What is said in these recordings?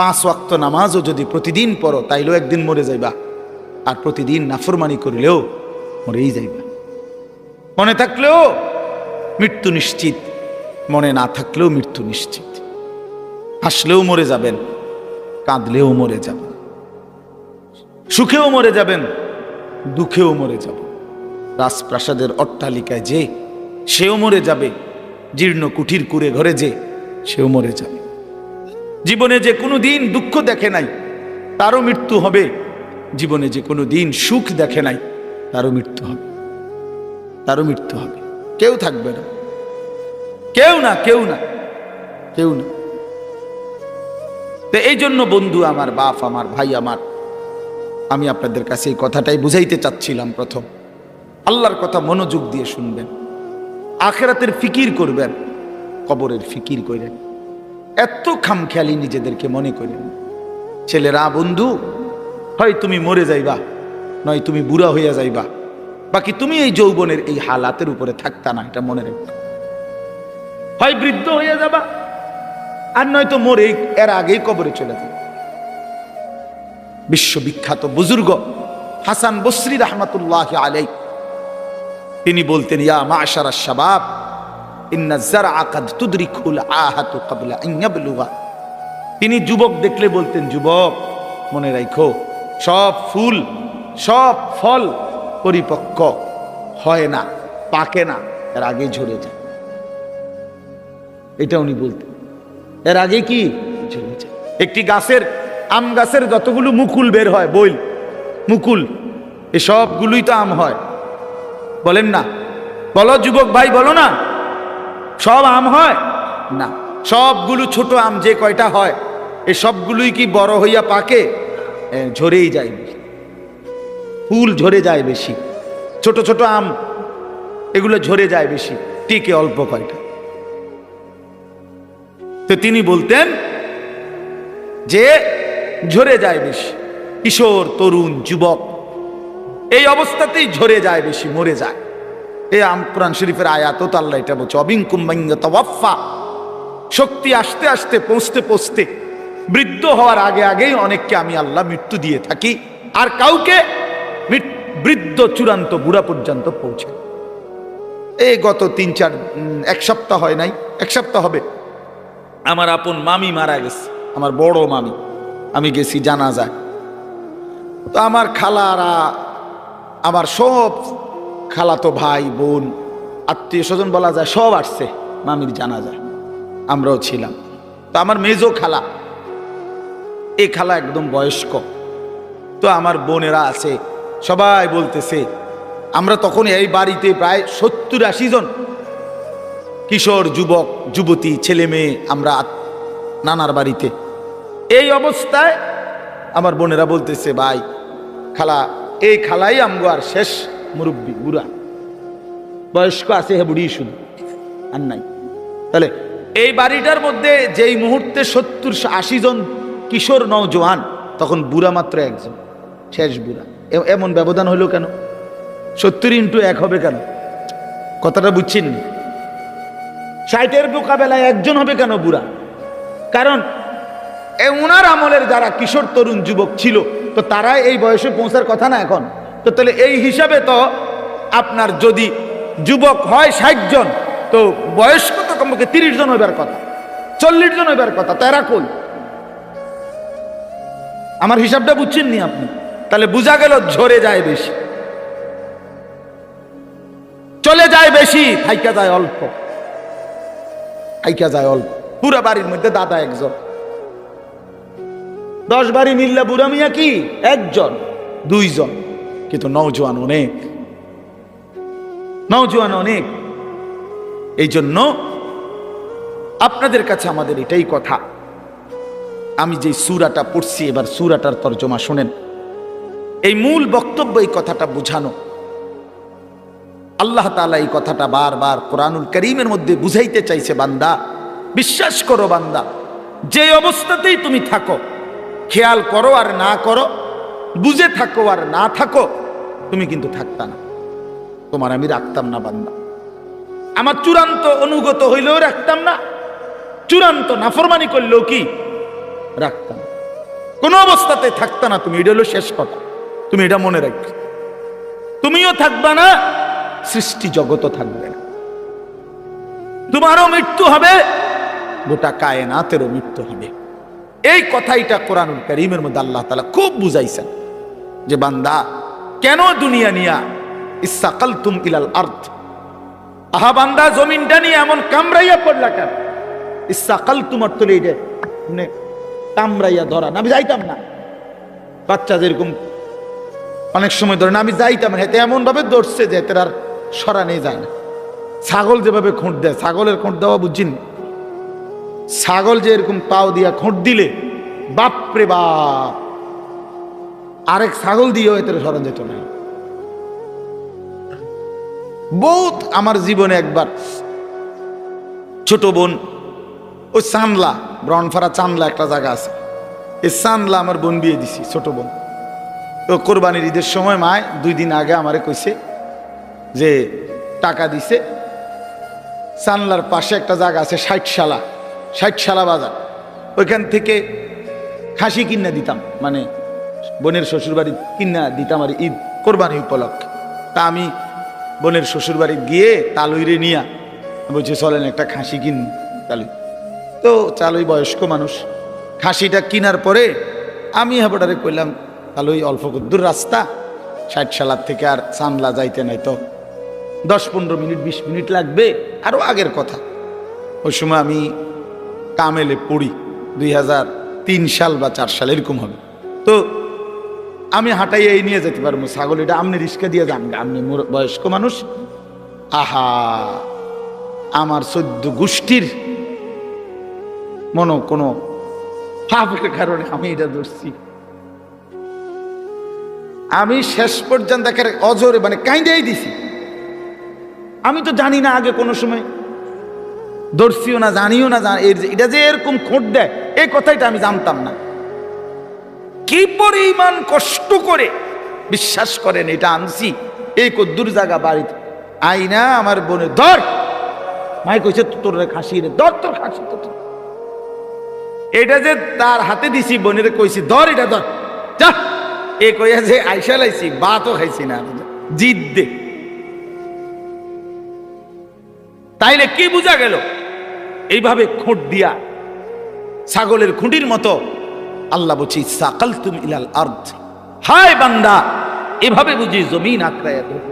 পাঁচ ওয়াক্ত নামাজও যদি প্রতিদিন পড়ো, তাইলেও একদিন মরে যাইবা। আর প্রতিদিন নাফরমানি করলেও মরেই যাইবা। মনে থাকলেও মৃত্যু নিশ্চিত, মনে না থাকলেও মৃত্যু নিশ্চিত। হাসলেও মরে যাবেন, কাঁদলেও মরে যাবেন। সুখেও মরে যাবেন, দুঃখেও মরে যাব রাজপ্রাসাদের অট্টালিকায় যে সেও মরে যাবে, জীর্ণ কুঠির কুড়ে ঘরে যে সেও মরে যাবে। জীবনে যে কোনো দিন দুঃখ দেখে নাই, তারও মৃত্যু হবে। জীবনে যে কোনো দিন সুখ দেখে নাই, তারও মৃত্যু হবে। তারও মৃত্যু হবে। কেউ থাকবে না। কেউ না কেউ না কেউ না। তো এই জন্য বন্ধু, আমার বাপ, আমার ভাই, আমার, আমি আপনাদের কাছে এই কথাটাই বুঝাইতে চাচ্ছিলাম প্রথম। আল্লাহর কথা মনোযোগ দিয়ে শুনবেন। আখেরাতের ফিকির করবেন, কবরের ফিকির করেন এত খামখেয়ালি নিজেদেরকে মনে করেন ছেলেরা, বন্ধু, হয় তুমি মরে যাইবা, নয় তুমি বুড়া হইয়া যাইবা। বাকি তুমি এই যৌবনের এই হালাতের উপরে থাকতা না, এটা মনে রেখো। হয় বৃদ্ধ হইয়া যাবা, আর নয়তো মরে এর আগেই কবরে চলে যাবে। বিশ্ববিখ্যাত বুজুর্গ হাসান বসরি রহমতুল্লাহ আলাই তিনি বলতেন, ইয়া মাশারা শাবাব তিনি যুবক দেখলে বলতেন, যুবক, মনে রাখো সব ফুল, সব ফল পরিপক্ক, হয় না, পাকে না, এর আগে ঝরে যায়। এটা উনি বলতেন। এর আগে কি? ঝরে যায়। একটি গাছের, আম গাছের যতগুলো মুকুল বের হয়, বইল, মুকুল এ সবগুলোই তো আম হয়। বলেন না। বলো, যুবক ভাই, বলো না। সব আম হয়? না। সবগুলো ছোট আম যে কয়টা হয় এ সবগুলোই কি বড় হইয়া পাকে? ঝরেই যায় বেশি। ফুল ঝরে যায় বেশি। ছোট ছোট আম এগুলো ঝরে যায় বেশি। টিকে অল্প কয়টা। তো তিনি বলতেন যে ঝরে যায় বেশি। কিশোর তরুণ যুবক এই অবস্থাতেই ঝরে যায় বেশি মরে যায়। এই আম কোরআন শরীফের আয়াত তো আল্লাহ এটা বলছে অবিংকুম্বাফা শক্তি আসতে আসতে, পৌঁছতে পৌঁছতে, বৃদ্ধ হওয়ার আগে আগেই অনেককে আমি আল্লাহ মৃত্যু দিয়ে থাকি, আর কাউকে বৃদ্ধ চূড়ান্ত বুড়া পর্যন্ত পৌঁছে। এই গত তিন চার এক সপ্তাহ হয় নাই, এক সপ্তাহ হবে। আমার আপন মামি মারা গেছে, আমার বড় মামি, আমি গেছি জানা যায় তো আমার খালারা, আমার সব খালাতো ভাই, বোন, আত্মীয় স্বজন বলা যায়, সব আসছে মামির জানা যায় আমরাও ছিলাম। তো আমার মেজো খালা এই খালা একদম বয়স্ক। তো আমার বোনেরা আছে, সবাই বলতেছে, আমরা তখন এই বাড়িতে প্রায় সত্তর আশি জন কিশোর যুবক, যুবতী, ছেলে মেয়ে, আমরা নানার বাড়িতে। এই অবস্থায় আমার বোনেরা বলতেছে, ভাই, খালা, এই খালাই আমগো আর শেষ। মুরব্বী, বুড়া। বয়স্ক আছে হে বুড়ি শুধু আর নাই। তাহলে এই বাড়িটার মধ্যে যেই মুহূর্তে সত্তর আশি জন কিশোর নওজোয়ান, তখন বুড়া মাত্র একজন, শেষ বুড়া। এমন ব্যবধান হলো কেন? সত্তর ইন্টু এক হবে কেন? কথাটা বুঝছেন? ষাটের মোকাবেলায় একজন হবে কেন বুড়া? কারণ এ ওনার আমলের যারা কিশোর তরুণ যুবক ছিল, তো তারা এই বয়সে পৌঁছার কথা না এখন। তো তাহলে এই হিসাবে তো আপনার যদি যুবক হয় ষাট জন তো বয়স্ক তো কমপক্ষে তিরিশ জন হইবার কথা। চল্লিশ জন হইবার কথা, তো এরা কই? আমার হিসাবটা বুঝছেন নি আপনি? তাহলে বোঝা গেল ঝরে যায় বেশি। চলে যায় বেশি, থাইকা যায় অল্প। থাইকা যায় অল্প। পুরা বাড়ির মধ্যে দাদা একজন। দশ বাড়ি মিললে বুড়া মিয়া কি? একজন, দুইজন। কিন্তু নৌজওয়ান অনেক। নৌজওয়ান অনেক। এই জন্য আপনাদের কাছে আমাদের এটাই কথা। আমি যে সুরাটা পড়ছি, এবার সুরাটার তর্জমা শোনেন। এই মূল বক্তব্য এই কথাটা বুঝানো। আল্লাহ তাআলা এই কথাটা বারবার কোরআনুল করিমের মধ্যে বুঝাইতে চাইছে, বান্দা। বিশ্বাস করো, বান্দা। যে অবস্থাতেই তুমি থাকো, খেয়াল করো আর না করো বুঝে থাকো আর না থাকো, তুমি কিন্তু থাকতা না। তোমার আমি রাখতাম না বান্দা। আমার চূড়ান্ত অনুগত হইলেও রাখতাম না। চূড়ান্ত নাফরমানি করলেও কি? রাখতাম কোনো অবস্থাতে থাকতা না তুমি, এটা হলো শেষ কথা। তুমি এটা মনে রাখবে। তুমিও থাকবা না, সৃষ্টি জগতও থাকবে না। তোমারও মৃত্যু হবে, গোটা কায়নাতেরও মৃত্যু হবে। এই কথাইটা কোরআনুল করিমের মধ্যে আল্লাহ তালা খুব বুঝাইছেন। যে বান্দা, কেন দুনিয়া নিয়া ইসাকাল তুম ইলাল আর্থ আহা বান্দা, জমিনটা নিয়ে এমন কামড়াইয়া পড়লা কেন? ইসাকাল তোমার তো এই যে মানে কামড়াইয়া ধরা। না, আমি যাইতাম না। বাচ্চা যেরকম অনেক সময় ধরে, না, আমি যাইতাম না। এতে এমন ভাবে ধরছে যে এতে আর সরা নেই যায় না। ছাগল যেভাবে খোঁট দেয়, ছাগলের খোঁট দেওয়া বুঝিন ছাগল যে এরকম পাও দিয়া খোঁট দিলে, বাপরে বাপ আরেক ছাগল দিয়েও এতে সরা যেত না। বহুত আমার জীবনে একবার ছোট বোন, ওই চানলা ব্রনফারা চানলা একটা জায়গা আছে। এই চানলা আমার বোন বিয়ে দিছি, ছোট বোন। ও কোরবানির ঈদের সময় মায় দুই দিন আগে আমারে কইছে যে টাকা দিছে। চানলার পাশে একটা জায়গা আছে ষাটশালা ষাটশালা বাজার। ওইখান থেকে খাসি কিনে দিতাম মানে বোনের শ্বশুরবাড়ি কিনা দিতাম আর ঈদ কোরবানি উপলক্ষে। তা আমি বোনের শ্বশুরবাড়ি গিয়ে তালুইরে নিয়া বলছে, চলেন একটা খাসি কিন তালুই। তো চালুই বয়স্ক মানুষ, খাসিটা কিনার পরে আমি হেবটারে কইলাম, তালুই অল্প দূর রাস্তা, ষাট সালার থেকে আর চানলা যাইতে নাই তো। দশ পনেরো মিনিট, বিশ মিনিট লাগবে আরও আগের কথা। ওই সময় আমি কামেলে পড়ি, দুই হাজার তিন সাল বা চার সাল, এরকম হবে। তো আমি হাঁটাই এই নিয়ে যেতে পারব। ছাগল এটা আপনি রিস্কা দিয়ে যান। আপনি বয়স্ক মানুষ। আহা! আমার চোদ্দ গোষ্ঠীর মনো কোনো কারণে আমি এটা ধরছি। আমি শেষ পর্যন্ত একেবারে অজরে মানে কাইন্দাই দিছি। আমি তো জানি না আগে কোনো সময়। ধরছিও না, জানিও না এটা যে এরকম খোঁট দেয় এই কথাইটা আমি জানতাম না। কি পরিমাণ কষ্ট করে বিশ্বাস করেন, এটা আনছি। এই কদ্দুর জায়গা বাড়িতে। আইনা আমার বোনে, ধর! মাই কইছে, তোর খাসি রে, ধর তোর খাসি তো। এটা যে তার হাতে দিছি, বোনের কইছি, ধর এটা, ধর। যা! এ কইয়া যে আইসা লাইছি, বাতও খাইছি না। জিদ দে। তাইলে কি বোঝা গেল? এইভাবে খুঁট দিয়া ছাগলের খুঁটির মতো আল্লাহ বলছি সাকাল তুম ইলাল আর্থ হায় বান্দা, এভাবে বুঝি জমিন আক্রায় ধরল।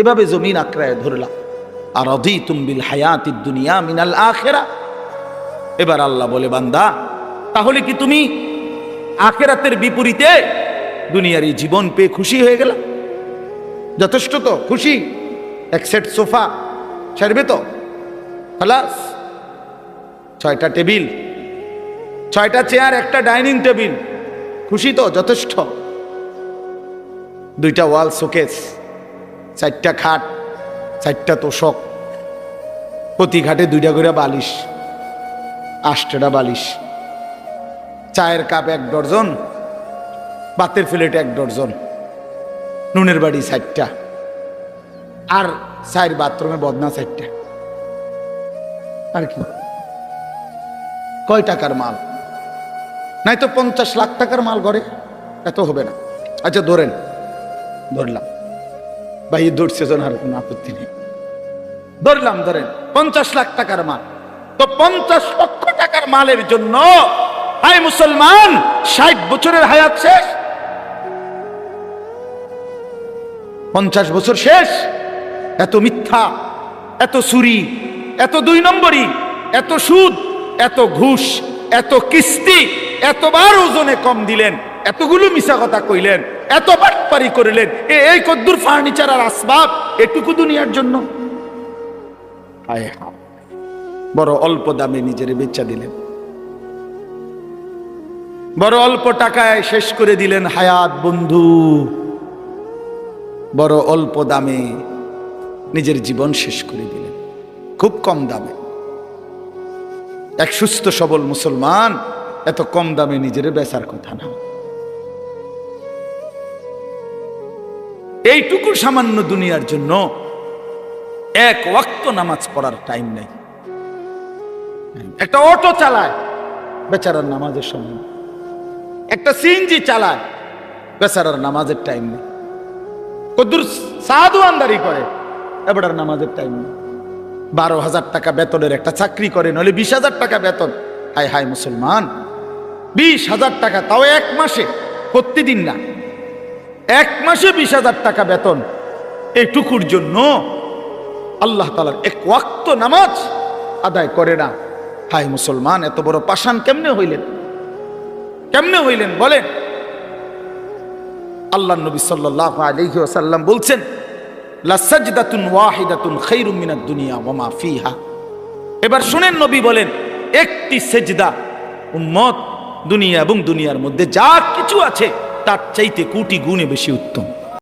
এভাবে জমিন আক্রায় ধরলা। আর অধি তুমবিল হায়াতি দুনিয়া মিনাল আখেরা। এবার আল্লাহ বলে, বান্দা, তাহলে কি তুমি আখেরাতের বিপরীতে দুনিয়ার এই জীবন পেয়ে খুশি হয়ে গেল? যথেষ্ট তো, খুশি? এক সেট সোফা, ছাড়বে তো? খালাস, ছয়টা টেবিল ছয়টা চেয়ার, একটা ডাইনিং টেবিল। খুশি তো? যথেষ্ট। দুইটা ওয়াল শোকেস, চারটা খাট, চারটা তোষক। প্রতি ঘাটে দুইটা করে বালিশ আষ্টটা বালিশ। চায়ের কাপ এক ডর্জন বাতের প্লেট এক ডর্জন নুনের বাড়ি চারটা, আর চার বাথরুমে বদনা চারটা। আর কি? কয় টাকার মাল? নাই তো পঞ্চাশ লাখ টাকার মাল ঘরে। এত হবে না। আচ্ছা ধরেন। ধরলাম। ভাই ধরছে আর কোনো আপত্তি নেই। ধরলাম, ধরেন, পঞ্চাশ লাখ টাকার মাল। তো পঞ্চাশ লক্ষ টাকার মালের জন্য হাই মুসলমান, ষাট বছরের হায়াত শেষ। পঞ্চাশ বছর শেষ। এত মিথ্যা, এত চুরি, এত দুই নম্বরই, এত সুদ, এত ঘুষ, এত কিস্তি এতবার ওজনে কম দিলেন, এতগুলো মিশা কথা কইলেন এত বাটপারি করিলেন এই কদ্দুর ফার্নিচার আর আসবাব এটুকু দুনিয়ার জন্য। বড় অল্প দামে নিজের বেচা দিলেন। বড় অল্প টাকায় শেষ করে দিলেন হায়াত বন্ধু। বড় অল্প দামে নিজের জীবন শেষ করে দিলেন। খুব কম দামে। এক সুস্থ সবল মুসলমান এত কম দামে নিজের বেচার কথা না। এইটুকু সামান্য দুনিয়ার জন্য এক ওয়াক্ত নামাজ পড়ার টাইম নেই। একটা অটো চালায়, বেচারার নামাজের সময়। একটা সিএনজি চালায়, বেচারার নামাজের টাইম নেই। কদ্দুর সাধু আন্দারি করে এবার নামাজের টাইম নেই। বারো হাজার টাকা বেতনের একটা চাকরি করে, নইলে বিশ হাজার টাকা বেতন। হায় হায়, মুসলমান। বিশ হাজার টাকা, তাও এক মাসে, প্রতিদিন না। এক মাসে বিশ হাজার টাকা বেতন। এটুকুর জন্য আল্লাহ তালার এক ওয়াক্ত নামাজ আদায় করে না। হায় মুসলমান, এত বড় পাষাণ কেমনে হইলেন? কেমনে হইলেন বলেন? আল্লাহ নবী সাল্লাহ আলাইহি ওয়াসাল্লাম বলছেন এবার শুনেন নবী বলেন, একটি সেজদা উম্মত দুনিয়া এবং দুনিয়ার মধ্যে যা কিছু আছে তার চাইতে কোটি গুণে বেশি উত্তম।